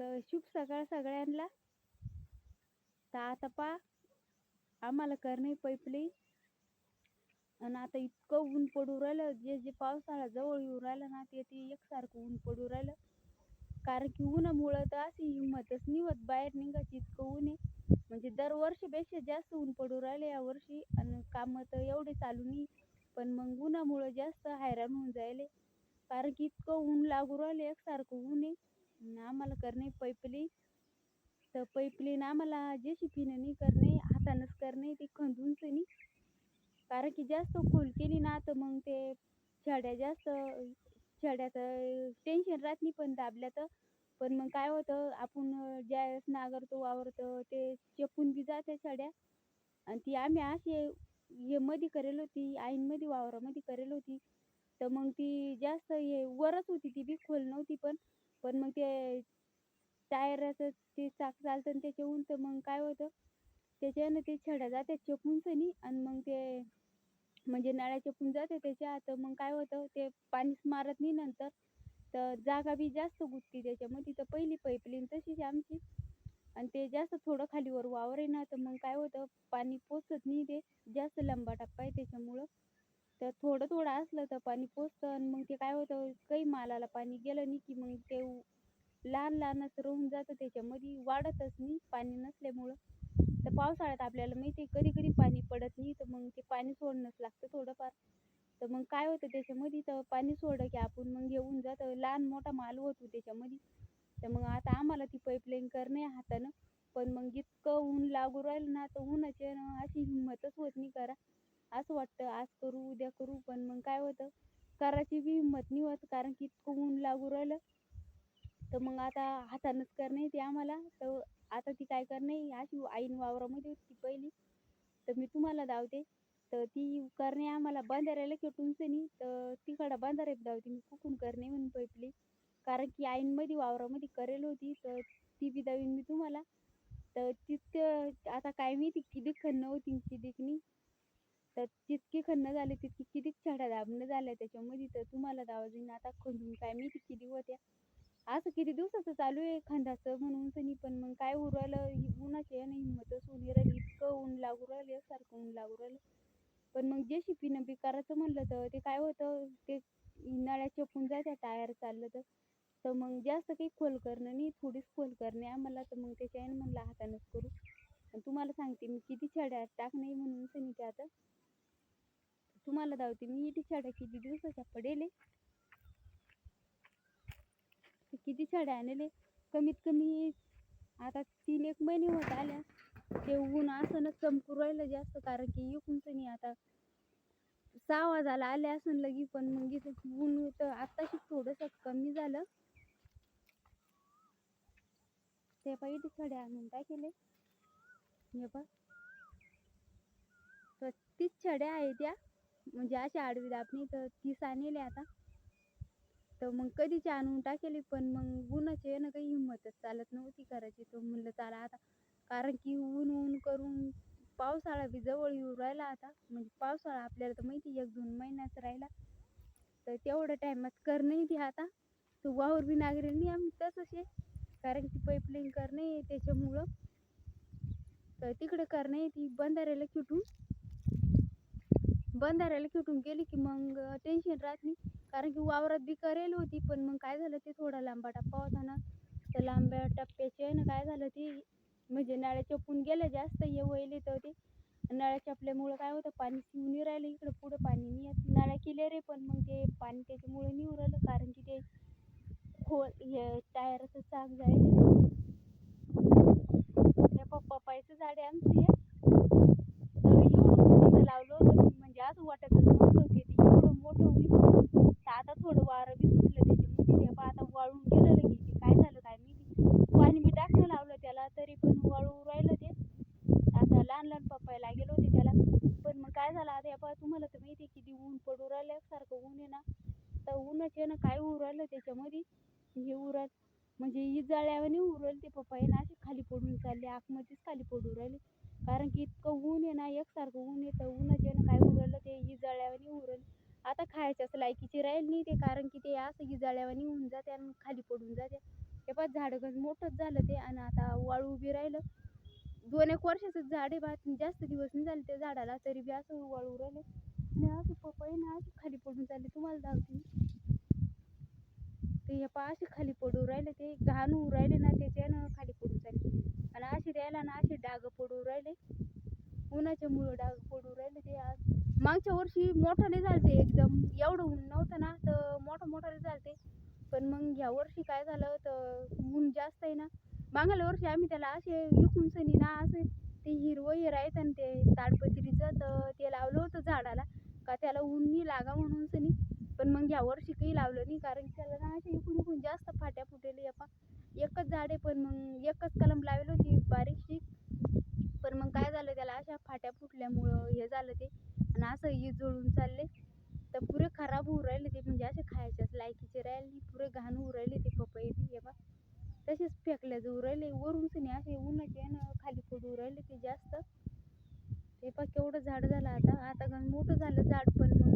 तर शुभ सकाळ सगळ्यांना. तर आता पा आम्हाला करणे पैपली. आणि आता इतकं ऊन पडू राहिलं जे जे पावसाळा जवळ येऊ राहिलं ना ते ते एकसारखं ऊन पडू राहिलं. कारण की उन्हामुळं तर अशी हिंमतच निवत बाहेर निघायची इतकं ऊन आहे. म्हणजे दरवर्षीपेक्षा जास्त ऊन पडू राहिले या वर्षी आणि कामं तर एवढे चालू नाही. पण मग उन्हामुळं जास्त हैराण होऊन जायले. कारण की इतकं ऊन लागू राहिले एकसारखं ऊन आहे. ना आम्हाला करणे पैपली. तर पैपलीन आम्हाला जे शिफीने नाही करणे हातानंच करणे ते खंदूनच नाही कारण की जास्त खोल केली ना तर मग ते छड्या जास्त छड्याचं टेन्शन राहत नाही पण दाबल्या तर पण मग काय होतं आपण ज्यावेळेस नांगरतो वावरतो ते चेपून बी जाते छड्या. आणि ती आम्ही अशी हे मध्ये करेल होती आईनमध्ये वावरामध्ये करेल होती. तर मग ती जास्त हे वरच होती ती बी खोल नव्हती पण पण मग ते टायराचं ते चाक चालतं आणि त्याच्याहून तर मग काय होतं? त्याच्यानं ते छड्या जातात चेपून सनी आणि मग ते म्हणजे नळ्या चेपून जाते त्याच्या. तर मग काय होतं? ते पाणीच मारत नाही नंतर. तर जागा बी जास्त गुंतती त्याच्यामध्ये. तर पहिली पाईपलाईन तशीच आहे आमची. आणि ते जास्त थोडं खालीवर वावर आहे ना तर मग काय होतं? पाणी पोचत नाही ते. जास्त लंबा टप्पा आहे त्याच्यामुळं. तर थोडं थोडं असलं तर पाणी पोचतं आणि मग ते काय होतं काही मालाला पाणी गेलं नाही की मग ते लहान लहानच राहून जातं. त्याच्यामध्ये वाढतच नाही पाणी नसल्यामुळं. तर पावसाळ्यात आपल्याला माहिती आहे कधी कधी पाणी पडत नाही तर मग ते पाणी सोडणंच लागतं थोडंफार. तर मग काय होतं त्याच्यामध्ये तर पाणी सोडलं की आपण मग घेऊन जातं. लहान मोठा माल होतो त्याच्यामध्ये. तर मग आता आम्हाला ती पाईपलाईन करणे हातानं. पण मग इतकं ऊन लागू राहिलं ना तर ऊनाची ना अशी हिंमतच होत नाही करा. असं वाटतं आज करू उद्या करू पण मग काय होतं? करायची बी हिंमत नाही होत कारण की इतकं ऊन लागू राहिलं. तर मग आता हातानंच करणे ते आम्हाला. तर आता ती काय करणे अशी आईन वावरामध्ये होती पहिली. तर मी तुम्हाला धावते. तर ती करणे आम्हाला. बांधाऱ्याला खेटून नाही तर तिकडं बांधाऱ्यात धावते मी. कुकून करणे म्हणून पैपली कारण की आईनमध्ये वावरामध्ये करेल होती. तर ती बी दावीन मी तुम्हाला. तर तितकं आता काय माहिती? किती खन्न होती कितीक नाही. तर जितकी खन्न झाली तितकी किती छड्या दाबणं झाल्या त्याच्यामध्ये तर तुम्हाला दावा जाईन आता खंडून काय? माहिती किती होत्या. असं किती दिवसाचं चालू आहे खंदाचं म्हणून सनी? पण मग काय उरलं उन्हाची आहे ना हिंमतच होऊन राहिली. इतकं ऊन लागू राहिलं सारखं ऊन लागू राहिलं. पण मग जे शिपीनं बिकाराचं म्हणलं तर ते काय होतं? ते नळ्या चपून जायच्या टायर चाललं तर. तर मग जास्त काही खोल करणं नाही थोडीच खोल करणे आम्हाला. तर मग त्याच्या म्हणलं हातानंच करू. आणि तुम्हाला सांगते मी किती छड्या टाक नाही म्हणून सनी ते आता तुम्हाला दावते मी किती छड्या किती दिवसाच्या पडेल किती छड्या आणले? कमीत कमी आता तीन एक महिने होत आल्या. ते ऊन असं चमकू राहिलं जास्त कारण की इकूनच नाही आता सहा वाजायला आले असून लगी पण मग इथं ऊन तर आत्ताशी थोडंसं कमी झालं. ते पाहिजे इथे आणून काय केले हे बघ तर तीस छड्या आहे त्या. म्हणजे अशी आडवी दापणी तर तीस आणले आता. तर मग कधीची आणून टाकेली पण मग उन्हाचे ना काही हिंमतच चालत नव्हती करायची. तर म्हणलं चला आता कारण की ऊन ऊन करून पावसाळा बी जवळ येऊ राहिला आता. म्हणजे पावसाळा आपल्याला तर माहिती एक दोन महिन्याच राहिला. तर तेवढ्या टायमात करणे ती आता. तो वावर बी नागरेल नाही आम्ही तसंच आहे. कारण की पाईपलाईन आहे त्याच्यामुळं. तर तिकडं करणं करणे ती बंधाऱ्याला खिटून. बंधाऱ्याला खेटून गेली की मग टेन्शन राहत नाही. कारण की वावरात बी करेल होती पण मग काय झालं ते थोडा लांबा टप्पा होता ना. तर लांब्या टप्प्याचे ना काय झालं ते म्हणजे नळ्या चपून गेल्या जास्त ये वळले तर ते. नळ्या चपल्यामुळं काय होतं पाणी शिवून राहिलं इकडं पुढं पाणी नाही येत. नळ्या किलेर आहे पण मग ते पाणी त्याच्यामुळं नाही उरलं. कारण की ते खोल हे टायरचं चाक जायला हे पप्पाचं झाड आहे आमचे तर एवढं मोठं लावलं होतं मी म्हणजे असं वाटतच नव्हतं की ते एवढं मोठं होईल तर आता थोडं वारं बी सुटलं त्याच्यामध्ये ते पहा आता वाळून गेलं लगे ते काय झालं काय माहिती पाणी बी टाकणं लावलं त्याला तरी पण वाळू राहिलं ते आता लहान लहान पप्पाय लागेल होते त्याला पण मग काय झालं आता पहा तुम्हाला तर माहिती आहे किती ऊन पडू राहिल्यासारखं ऊन आहे ना तर ना काय उरालं त्याच्यामध्ये? हे उरल. म्हणजे इजाळ्यावानी उरल ते पप्पाय ना असे खाली पडून चालले. आतमध्येच खाली पडू राहिले. कारण की इतकं ऊन आहे ना एकसारखं ऊन येतं उन्हाचे ना काय उरलं? ते इजाळ्यावानी उरल. आता खायच्याच लायकीचे राहील नाही ते. कारण की ते असं इजाळ्यावानी होऊन जाते आणि खाली पडून जाते. ते पाच झाडं मोठंच झालं ते. आणि आता वाळू उभी राहिलं. दोन एक वर्षाचं झाड आहे बा. जास्त दिवस नाही झाले त्या झाडाला. तरी बी असं वाळू राहिलं. आणि असं पपई ना असं खाली पडून चालले. तुम्हाला दाखवते ते हे पा असे खाली पडू राहिले ते घाण होऊ राहिले ना त्याच्यानं खाली पडून चालले. आणि अशी द्यायला ना असे डाग पडू राहिले. उन्हाच्या मुळे डाग पडू राहिले ते आज. मागच्या वर्षी मोठाले झालते एकदम. एवढं ऊन नव्हतं ना तर मोठं मोठाले झालते पण मग ह्या वर्षी काय झालं तर ऊन जास्त आहे ना. मागल्या वर्षी आम्ही त्याला असे विकून सनी ना असे ते हिरवं हिर आहेत आणि ते ताडपत्रीचं तर ते लावलं होतं झाडाला. का त्याला ऊन नाही लागा म्हणून सनी. पण मग यावर्षी वर्षी काही लावलं नाही कारण की त्याला ना असे इकून इकून जास्त फाट्या फुटेले yapा एकच झाड आहे पण मग एकच कलम लावली होती बारीकशी. पण मग काय झालं त्याला अशा फाट्या फुटल्यामुळं हे झालं ते. आणि असं ही जळून चालले. तर पुरे खराब होऊ राहिले ते म्हणजे असे खायच्याच लायकीचे राहिले पुरे घाण होऊ राहिले ते पपई बी हे बा. तसेच फेकल्या जाऊ राहिले. वरून नाही असे उन्हाचे ना खाली पडू राहिले ते जास्त. ते पा केवढं झाड झालं आता. आता गण मोठं झालं झाड पण मग.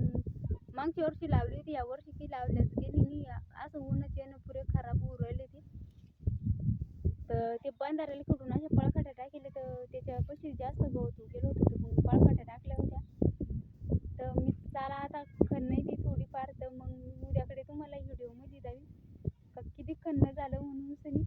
मागच्या वर्षी लावली होती या वर्षी ती लावल्याच गेली नाही. असं ऊनच येणं पुरे खराब होऊ राहिले ते. तर ते बंधाऱ्याला कुठून अशा पळखाट्या टाकले तर त्याच्यापाशी जास्त गवत गेलं होतं तर मग पळखाट्या टाकल्या होत्या. तर मी चाला आता खणणं ती थोडीफार तर मग उद्याकडे तुम्हाला व्हिडिओमध्ये द्यावी का किती खणणं झालं म्हणून सनी?